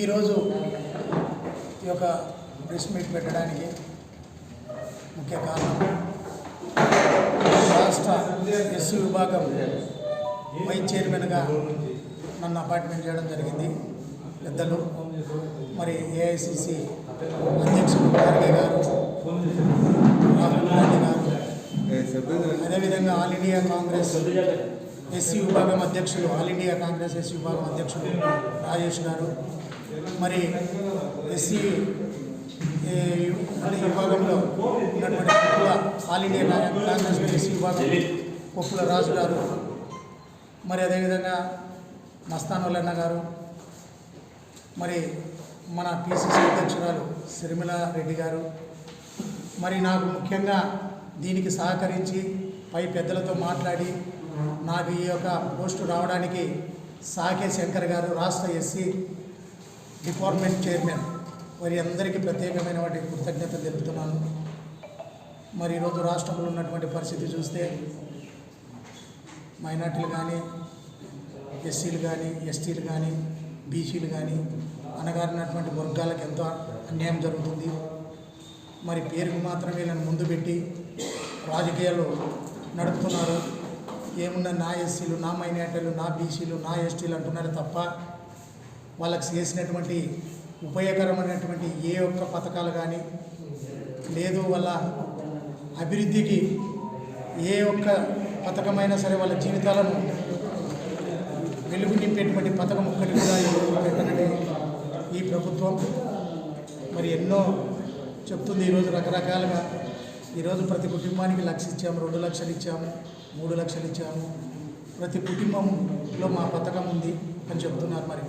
ఈరోజు ఈ యొక్క ప్రెస్ మీట్ పెట్టడానికి ముఖ్య కారణం రాష్ట్ర ఎస్సీ విభాగం వైస్ చైర్మన్గా నన్ను అపాయింట్మెంట్ చేయడం జరిగింది. పెద్దలు మరి ఏఐసిసి అధ్యక్షుడు ఖార్గే గారు రాహుల్ గాంధీ గారు అదేవిధంగా ఆల్ ఇండియా కాంగ్రెస్ ఎస్సీ విభాగం అధ్యక్షులు ఆల్ ఇండియా కాంగ్రెస్ ఎస్సీ విభాగం అధ్యక్షులు రాజేష్ గారు మరి ఎస్సీ విభాగంలో ఉన్నటువంటి Koppula all India Congress SC విభాగం కొప్పుల రాజు గారు మరి అదేవిధంగా మస్తానులన్న గారు మరి మన పిసిసి అధ్యక్షురాలు శర్మిల రెడ్డి గారు మరి నాకు ముఖ్యంగా దీనికి సహకరించి పై పెద్దలతో మాట్లాడి నాకు ఈ యొక్క పోస్టు రావడానికి సాకే శంకర్ గారు రాష్ట్ర ఎస్సీ డిపార్ట్మెంట్ చైర్మన్. వారి అందరికీ ప్రత్యేకమైన వాటి కృతజ్ఞతలు తెలుపుతున్నాను. మరి ఈరోజు రాష్ట్రంలో ఉన్నటువంటి పరిస్థితి చూస్తే మైనార్టీలు కానీ ఎస్సీలు కానీ ఎస్టీలు కానీ బీసీలు కానీ అనగారినటువంటి వర్గాలకు ఎంతో అన్యాయం జరుగుతుంది. మరి పేరుకు మాత్రమే వీళ్ళని ముందు పెట్టి రాజకీయాలు నడుపుతున్నారు. ఏమున్న నా ఎస్సీలు నా మైనార్టీలు నా బీసీలు నా ఎస్టీలు అంటున్నారు తప్ప వాళ్ళకి చేసినటువంటి ఉపయోగకరమైనటువంటి ఏ ఒక్క పథకాలు కానీ లేదు వాళ్ళ అభివృద్ధికి ఏ ఒక్క పథకమైనా సరే వాళ్ళ జీవితాలను వెలుగు నింపేటువంటి పథకం ఒక్కటి కూడా ఈరోజు ఈ ప్రభుత్వం మరి ఎన్నో చెప్తుంది. ఈరోజు రకరకాలుగా ఈరోజు ప్రతి కుటుంబానికి లక్ష ఇచ్చాము రెండు లక్షలు ఇచ్చాము మూడు లక్షలు ఇచ్చాము. ప్రతి కుటుంబంలో మా పథకం ఉంది అని చెప్తున్నారు మరి.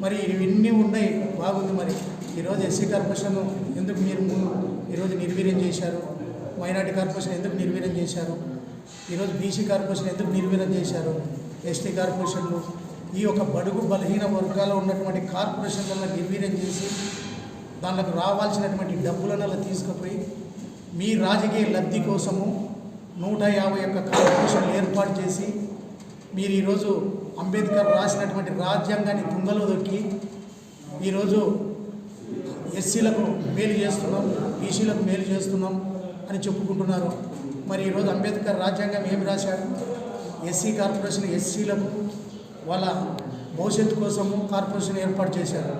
మరి ఇవన్నీ ఉన్నాయి. బాగుంది మరి. ఈరోజు ఎస్సీ కార్పొరేషన్ ఎందుకు మీరు ఈరోజు నిర్వీర్యం చేశారు? మైనార్టీ కార్పొరేషన్ ఎందుకు నిర్వీర్యం చేశారు? ఈరోజు బీసీ కార్పొరేషన్ ఎందుకు నిర్వీర్యం చేశారు? ఎస్టీ కార్పొరేషన్లు ఈ యొక్క బడుగు బలహీన వర్గాల్లో ఉన్నటువంటి కార్పొరేషన్లను నిర్వీర్యం చేసి దానికి రావాల్సినటువంటి డబ్బులను తీసుకుపోయి మీ రాజకీయ లబ్ధి కోసము నూట యాభై ఒక్క కార్పొరేషన్లు ఏర్పాటు చేసి మీరు ఈరోజు అంబేద్కర్ రాసినటువంటి రాజ్యాంగాన్ని తుంగలో దొక్కి ఈరోజు ఎస్సీలకు మేలు చేస్తున్నాం బీసీలకు మేలు చేస్తున్నాం అని చెప్పుకుంటున్నారు. మరి ఈరోజు అంబేద్కర్ రాజ్యాంగం ఏమి రాశారు? ఎస్సీ కార్పొరేషన్ ఎస్సీలకు వాళ్ళ భవిష్యత్తు కోసము కార్పొరేషన్ ఏర్పాటు చేశారు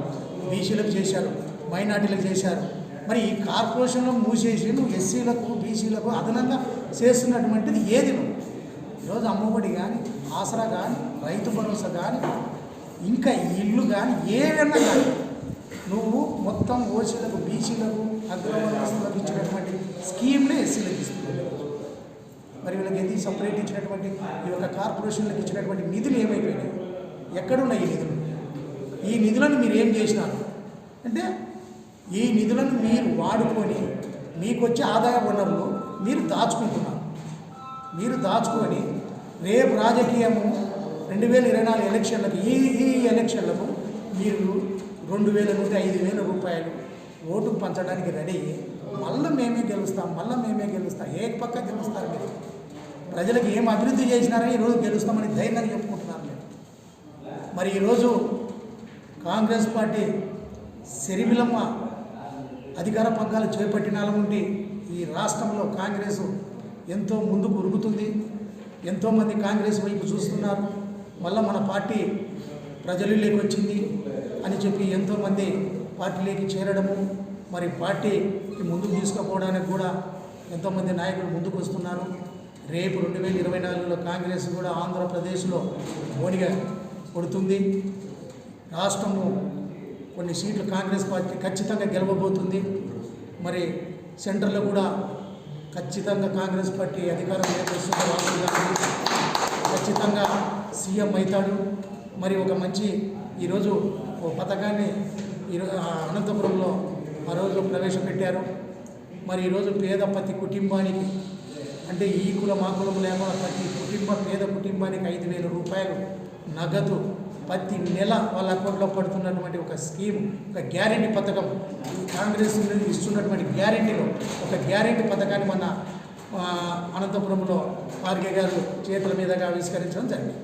బీసీలకు చేశారు మైనార్టీలకు చేశారు. మరి ఈ కార్పొరేషన్లో మూసేసి నువ్వు ఎస్సీలకు బీసీలకు అదనంగా చేస్తున్నటువంటిది ఏది నువ్వు? ఈరోజు అమ్మఒడి కానీ ఆసరా కానీ రైతు భరోసా కానీ ఇంకా ఇల్లు కానీ ఏవైనా కానీ నువ్వు మొత్తం ఓసీలకు బీసీలకు అగ్రవర్గస్తులకు ఇచ్చినటువంటి స్కీమ్లే ఎస్సీలకు ఇస్తున్నావు. మరి వీళ్ళకి ఎందుకు సపరేట్ ఇచ్చినటువంటి ఈ యొక్క కార్పొరేషన్లకు ఇచ్చినటువంటి నిధులు ఏమైపోయినాయి? ఎక్కడున్నాయి ఈ నిధులు? ఈ నిధులను మీరు ఏం చేసినారు? అంటే ఈ నిధులను మీరు వాడుకొని మీకు వచ్చే ఆదాయ వనరులు మీరు దాచుకుంటున్నారు. మీరు దాచుకొని రేపు రాజకీయము రెండు వేల ఇరవై నాలుగు ఎలక్షన్లకు ఈ ఈ ఎలక్షన్లకు మీరు రెండు వేల నుండి ఐదు వేల రూపాయలు ఓటు పంచడానికి రెడీ. మళ్ళీ మేమే గెలుస్తాం మళ్ళీ మేమే గెలుస్తాం. ఏ పక్క గెలుస్తారు మీరు. ప్రజలకు ఏం అభివృద్ధి చేసినారని ఈరోజు గెలుస్తామని ధైర్యంగా చెప్పుకుంటున్నారు మీరు. మరి ఈరోజు కాంగ్రెస్ పార్టీ శరిమిలమ్మ అధికార పగ్గాలు చేపట్టిన నుండి ఈ రాష్ట్రంలో కాంగ్రెస్ ఎంతో ముందుకు ఉరుగుతుంది ఎంతోమంది కాంగ్రెస్ వైపు చూస్తున్నారు. మళ్ళీ మన పార్టీ ప్రజలలోకి వచ్చింది అని చెప్పి ఎంతోమంది పార్టీలోకి చేరడము మరి పార్టీ ముందుకు తీసుకుపోవడానికి కూడా ఎంతోమంది నాయకులు ముందుకు వస్తున్నారు. రేపు రెండు వేల ఇరవై నాలుగులో కాంగ్రెస్ కూడా ఆంధ్రప్రదేశ్లో మోడీగా కొడుతుంది. రాష్ట్రము కొన్ని సీట్లు కాంగ్రెస్ పార్టీ ఖచ్చితంగా గెలవబోతుంది. మరి సెంటర్లో కూడా ఖచ్చితంగా కాంగ్రెస్ పార్టీ అధికారం ఏర్పరుస్తుంది రాహుల్ గాంధీ. ఖచ్చితంగా సీఎం అవుతాడు. మరి ఒక మంచి ఈరోజు ఓ పథకాన్ని ఈరోజు అనంతపురంలో ఆ రోజు ప్రవేశపెట్టారు. మరి ఈరోజు పేద ప్రతి కుటుంబానికి అంటే ఈ కులం ఆ కులం లేకుండా ప్రతి కుటుంబ పేద కుటుంబానికి ఐదు వేల రూపాయలు నగదు ప్రతి నెల వాళ్ళ అకౌంట్లో పడుతున్నటువంటి ఒక స్కీమ్ ఒక గ్యారెంటీ పథకం ఈ కాంగ్రెస్ ఇస్తున్నటువంటి గ్యారెంటీలో ఒక గ్యారెంటీ పథకాన్ని మన అనంతపురంలో ఆర్కే గారు చేతుల మీదగా ఆవిష్కరించడం జరిగింది.